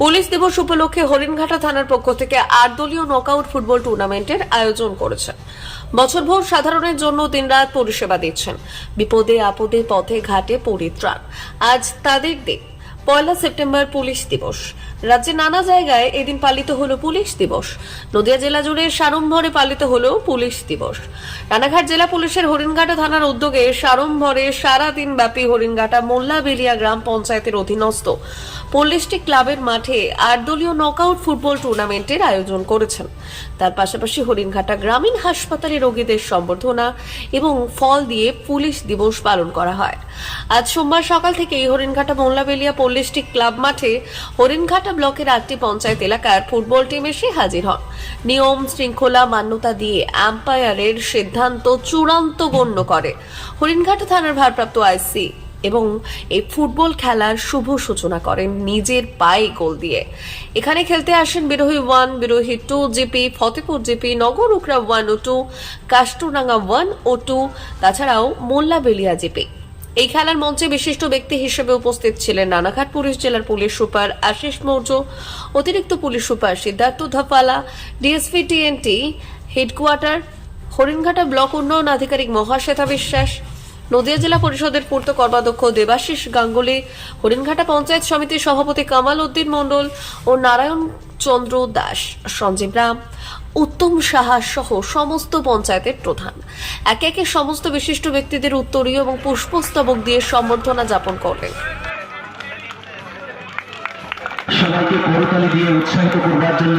Police দিবস উপলক্ষে হরিণঘাটা থানার পক্ষ থেকে আট দলীয় নকআউট ফুটবল টুর্নামেন্টের আয়োজন করেছে। বছরভর সাধারণের জন্য দিনরাত পরিষেবা দিচ্ছেন। বিপদে আপদে পথে ঘাটে পরিত্রাণ। আজ তাদের দিন পয়লা সেপ্টেম্বর পুলিশ দিবস। রাজ্যে নানা জায়গায় এদিন পালিত হলো পুলিশ দিবস। নদিয়া জেলা জুড়ে সাড়ম্বরে পালিত হলো পুলিশ দিবস। রানাঘাট জেলা পুলিশের হরিণঘাটা থানার উদ্যোগে সাড়ম্বরে সারাদিন ব্যাপী হরিণঘাটা মোল্লাবেলিয়া গ্রাম পঞ্চায়েতের অধীনস্থ পল্লিশটি ক্লাবের মাঠে আট দলীয় নকআউট ফুটবল টুর্নামেন্টের আয়োজন করেছেন। তার পাশাপাশি হরিণঘাটা গ্রামীণ হাসপাতালে রোগীদের সম্বর্ধনা এবং ফল দিয়ে পুলিশ দিবস পালন করা হয়। আজ সোমবার সকাল থেকেই হরিণঘাটা মোল্লাবেলিয়া পল্লিশটি ক্লাব মাঠে হরিণঘাটা ব্লকের আটটি পঞ্চায়েত এলাকার ফুটবল টিম এসে হাজির হন। নিয়ম শৃঙ্খলা মান্যতা দিয়ে আম্পায়ারের সিদ্ধান্ত চূড়ান্ত গণ্য করে। হরিণঘাটা থানার ভারপ্রাপ্ত আইসি এবং এই ফুটবল খেলার শুভ সূচনা করেন নিজের পায়ে গোল দিয়ে। এখানে খেলতে আসেন Birohi one, Birohi two GP, Fatepur GP, Nagar Ukra one ও টু কাষ্টুরাঙ্গা ওয়ান ও টু, তাছাড়াও মোল্লাবেলিয়া জিপি। এই খেলার মঞ্চে বিশিষ্ট ব্যক্তি হিসেবে উপস্থিত ছিলেন রানাঘাট পুলিশ জেলার পুলিশ সুপার আশিস মৌর্য, অতিরিক্ত police super Siddhartha Dhapala DSP TNT, headquarter, Haringhata block উন্নয়ন আধিকারিক মহাশ্বেতা বিশ্বাস নদিয়া জেলা পরিষদের পূর্ত কর্মাধ্যক্ষ দেবাশিস গাঙ্গুলি, হরিণঘাটা পঞ্চায়েত সমিতির সভাপতি কামাল উদ্দিন মণ্ডল ও নারায়ণ চন্দ্র দাস, সঞ্জীব রাম, উত্তম সাহা সহ সমস্ত পঞ্চায়েতের প্রধান। একে একে সমস্ত বিশিষ্ট ব্যক্তিদের উত্তরীয় এবং পুষ্পস্তবক দিয়ে সম্বর্ধনা যাপন করলেন। সবাইকে করতালি দিয়ে উৎসাহিত করবার জন্য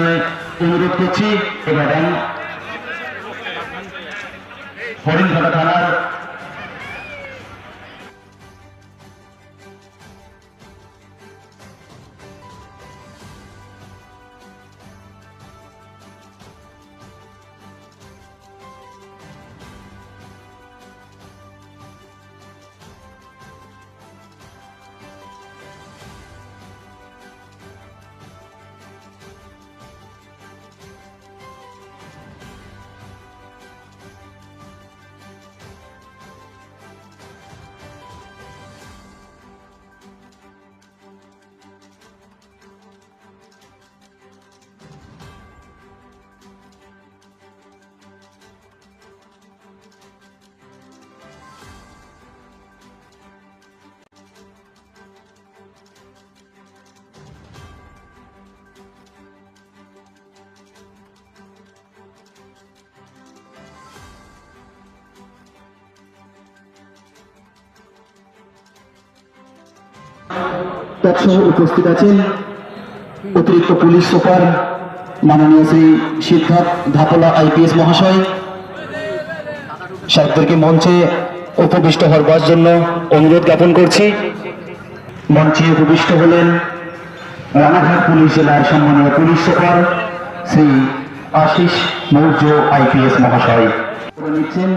অনুরোধ করছি। এবার হরিণঘাটা থানার তৎসহ উপস্থিত আছেন অতিরিক্ত পুলিশ সুপার মাননীয় শ্রী সিদ্ধার্থ ধাপলা আইপিএস মহাশয়। সাহেবদেরকে মঞ্চে উপবিষ্ট হওয়ার জন্য অনুরোধ জ্ঞাপন করছি। মঞ্চে উপবিষ্ট হলেন রানাঘাট পুলিশ জেলার সম্মানীয় police super Shri Ashis Maurya IPS মহাশয়। নিচ্ছেন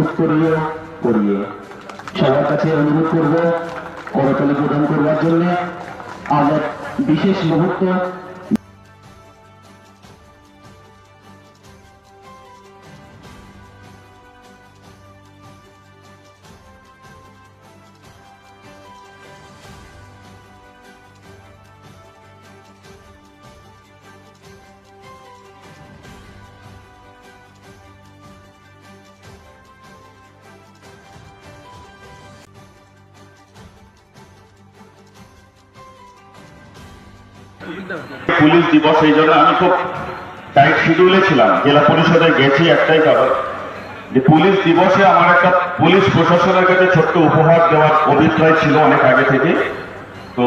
উত্তরীয় করিয়ে। সবার কাছে অনুরোধ করব করতালি প্রদান করবার জন্য আজ এক বিশেষ মুহূর্ত পুলিশ দিবস এই জন্য আমি খুব টাইট শিডিউলে ছিলাম। জেলা পরিষদে গেছি একটাই কারণ যে পুলিশ দিবসে আমার একটা পুলিশ প্রশাসনের কাছে ছোট্ট উপহার দেওয়ার অভিপ্রায় ছিল অনেক আগে থেকে। তো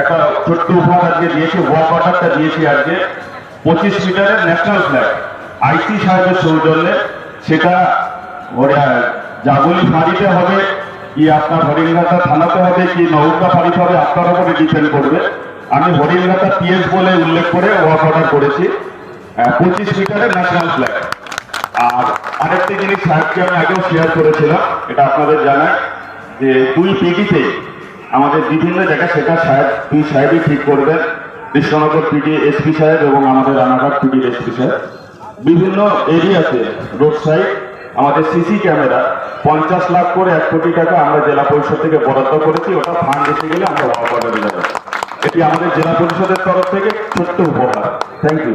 একটা ছোট্ট উপহার আজকে দিয়েছি ওয়াক অর্ডারটা দিয়েছি আজকে। পঁচিশ মিটারের ন্যাশনাল ফ্ল্যাগ আইসি সাহেবের সৌজন্যে। সেটা ওরা জাগুলি ফাঁড়িতে হবে, কি আপনার হরিণঘাটা থানাতে হবে, কি নৌকা ফাঁড়িতে হবে, আপনার উপরে ডিপেন্ড করবে। আমি হরিণঘাটা পিএস বলে উল্লেখ করে ওয়াক অর্ডার করেছি। পঁচিশ মিটারের ন্যাশনাল ফ্ল্যাগ আর আরেকটা জিনিস সাহেবকে আমি আগেও শেয়ার করেছিলাম, এটা আপনাদের জানাই যে দুই পিডিতে আমাদের বিভিন্ন জায়গায় সেটা সাহেব, দুই সাহেবই ঠিক করবেন। কৃষ্ণনগর পিডি এসপি সাহেব এবং আমাদের রানাঘাট পিডি এসপি সাহেব। বিভিন্ন এরিয়াতে রোড সাইড আমাদের সিসি ক্যামেরা পঞ্চাশ লাখ করে এক কোটি টাকা আমরা জেলা পরিষদ থেকে বরাদ্দ করেছি, ওটা ফান্ড এসে গেলে আমরা অর্ডারে যাব এটি আমাদের জেলা পরিষদের তরফ থেকে ছোট্ট উপহার। থ্যাংক ইউ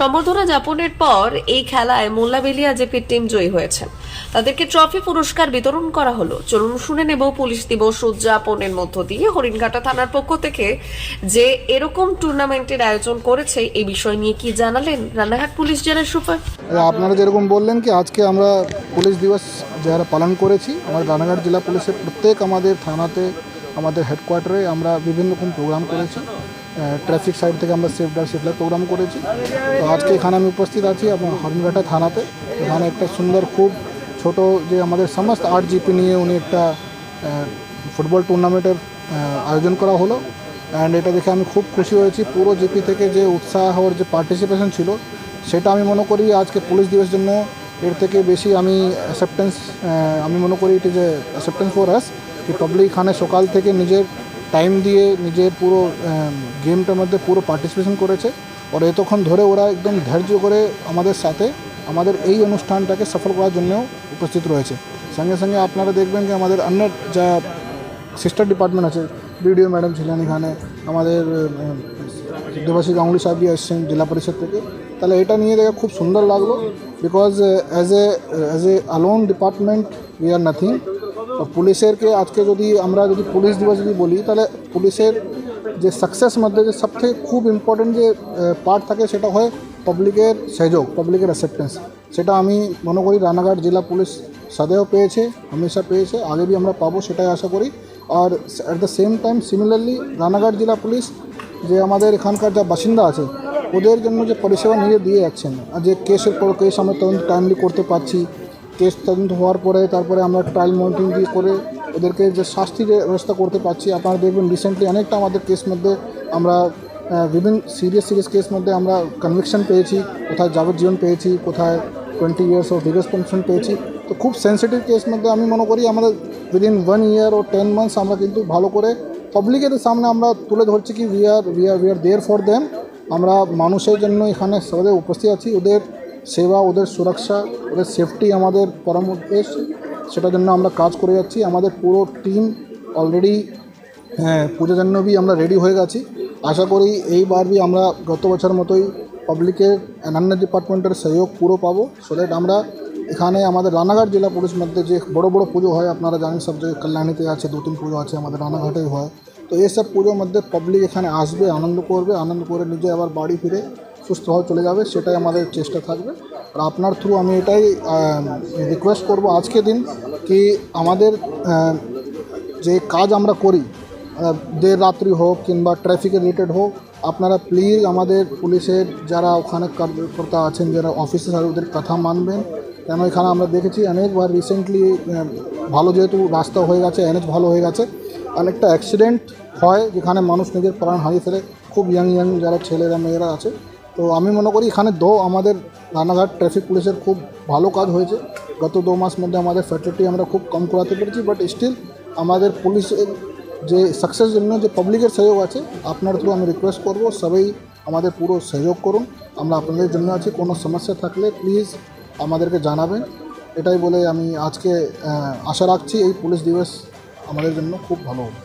সম্বর্ধনা যাপনের পর এই খেলায় মোল্লাবেলিয়া জেপির টিম জয়ী হয়েছে তাদেরকে ট্রফি পুরস্কার বিতরণ করা হলো। চলুন শুনে নেব পুলিশ দিবস উদযাপনের মধ্য দিয়ে হরিণঘাটা থানার পক্ষ থেকে যে এরকম টুর্নামেন্টের আয়োজন করেছে, এই বিষয় নিয়ে কি জানালেন রানাঘাট পুলিশ জেলার সুপার? আপনারা যেরকম বললেন কি, আজকে আমরা পুলিশ দিবস যারা পালন করেছি আমাদের রানাঘাট জেলা পুলিশের প্রত্যেক আমাদের থানাতে, আমাদের হেডকোয়ার্টারে আমরা বিভিন্ন রকম প্রোগ্রাম করেছি। ট্রাফিক সাইড থেকে আমরা সেফ ড্রাইভ সেফলার প্রোগ্রাম করেছি। তো আজকে এখানে আমি উপস্থিত আছি এবং হরিণঘাটা থানাতে। এখানে একটা সুন্দর, খুব ছোট যে আমাদের সমস্ত আট জিপি নিয়ে উনি একটা ফুটবল টুর্নামেন্টের আয়োজন করা হলো। অ্যান্ড এটা দেখে আমি খুব খুশি হয়েছি। পুরো জিপি থেকে যে উৎসাহ ওর যে পার্টিসিপেশন ছিল, সেটা আমি মনে করি আজকে পুলিশ দিবসের জন্য এর থেকে বেশি আমি অ্যাকসেপ্টেন্স আমি মনে করি এটি যে এ অ্যাকসেপ্টেন্স ফর আস কি পাবলিক এখানে সকাল থেকে নিজের টাইম দিয়ে নিজের পুরো গেমটার মধ্যে পুরো পার্টিসিপেশন করেছে। আর এতক্ষণ ধরে ওরা একদম ধৈর্য করে আমাদের সাথে আমাদের এই অনুষ্ঠানটাকে সফল করার জন্যও উপস্থিত রয়েছে। সঙ্গে সঙ্গে আপনারা দেখবেন যে আমাদের অন্য যা সিস্টার ডিপার্টমেন্ট আছে বিডিও ম্যাডাম ছিলেন এখানে, আমাদের দেবাশী গাঙ্গুলি সাহেব এসছেন জেলা পরিষদ থেকে। তাহলে এটা নিয়ে দেখে খুব সুন্দর লাগল because as a as a alone department we are nothing পুলিশেরকে আজকে যদি আমরা যদি পুলিশ দিবস যদি বলি, তাহলে পুলিশের যে সাকসেস মধ্যে যে সবথেকে খুব ইম্পর্টেন্ট যে পার্ট থাকে সেটা হয় পাবলিকের সহযোগ পাবলিকের অ্যাকসেপ্টেন্স সেটা আমি মনে করি রানাঘাট জেলা পুলিশ সদেও পেয়েছে, হামেশা পেয়েছে, আগে বি আমরা পাবো সেটাই আশা করি। আর at the same time similarly Ranaghat জেলা পুলিশ যে আমাদের এখানকার যা বাসিন্দা আছে, ওদের জন্য যে পরিষেবা নিয়ে দিয়ে যাচ্ছেন, আর যে কেসের পর কেস আমরা তদন্ত টাইমলি করতে পারছি কেস তদন্ত হওয়ার পরে তারপরে আমরা ট্রায়াল মনিটরিং দিয়ে করে ওদেরকে যে শাস্তির ব্যবস্থা করতে পারছি, আপনারা দেখবেন রিসেন্টলি অনেকটা আমাদের কেস মধ্যে আমরা বিভিন্ন সিরিয়াস সিরিয়াস কেস মধ্যে আমরা কনভিকশন পেয়েছি, কোথায় যাবজ্জীবন পেয়েছি, কোথায় twenty years of biggest pension পেয়েছি। তো খুব সেন্সিটিভ কেস মধ্যে আমি মনে করি আমাদের উইদিন ওয়ান ইয়ার ও টেন মান্থস আমরা কিন্তু ভালো করে পাবলিকের সামনে আমরা তুলে ধরছি কি we are we are we are there for them আমরা মানুষের জন্য এখানে সবাই উপস্থিত আছি। ওদের সেবা, ওদের সুরক্ষা, ওদের সেফটি আমাদের পরামর্শ, সেটার জন্য আমরা কাজ করে যাচ্ছি। আমাদের পুরো টিম অলরেডি হ্যাঁ পুজো জাহ্নবী আমরা রেডি হয়ে গেছি। আশা করি এইবার বি আমরা গত বছর মতোই পাবলিকের অন্যান্য ডিপার্টমেন্টের সহযোগ পুরো পাবো। সো দ্যাট আমরা এখানে আমাদের রানাঘাট জেলা পুলিশ মধ্যে যে বড় বড় পুজো হয়, আপনারা জানেন সব জায়গায় কল্যাণীতে আছে, দু, তিন পুজো আছে আমাদের রানাঘাটেই হয়। তো এইসব পুজোর মধ্যে পাবলিক এখানে আসবে, আনন্দ করবে, আনন্দ করে নিজে আবার বাড়ি ফিরে সুস্থভাবে চলে যাবে, সেটাই আমাদের চেষ্টা থাকবে। আর আপনার থ্রু আমি এটাই রিকোয়েস্ট করব আজকে দিন কি আমাদের যে কাজ আমরা করি দের রাত্রি হোক কিংবা ট্রাফিক রিলেটেড হোক, আপনারা প্লিজ আমাদের পুলিশের যারা ওখানে কর্মকর্তা আছেন, যারা অফিসার আছে ওদের কথা মানবেন। কেন এখানে আমরা দেখেছি অনেকবার রিসেন্টলি ভালো যেহেতু রাস্তা হয়ে গেছে, এনএচ ভালো হয়ে গেছে, অনেকটা অ্যাক্সিডেন্ট হয়, যেখানে মানুষ নিজের প্রাণ হারিয়ে ফেলে। খুব ইয়াং ইয়াং যারা ছেলেরা, মেয়েরা আছে তো আমি মনে করি এখানে দো আমাদের রানাঘাট ট্রাফিক পুলিশের খুব ভালো কাজ হয়েছে। গত দু মাস মধ্যে আমাদের ফ্যাটালিটি আমরা খুব কম করাতে পেরেছি বাট স্টিল আমাদের পুলিশের যে সাকসেস জন্য যে পাবলিকের সহযোগ আছে, আপনার থ্রু আমি রিকোয়েস্ট করব, সবাই আমাদের পুরো সহযোগ করুন। আমরা আপনাদের জন্য আছি, কোনো সমস্যা থাকলে প্লিজ আমাদেরকে জানাবেন। এটাই বলে আমি আজকে আশা রাখছি এই পুলিশ দিবস আমাদের জন্য খুব ভালো হবে।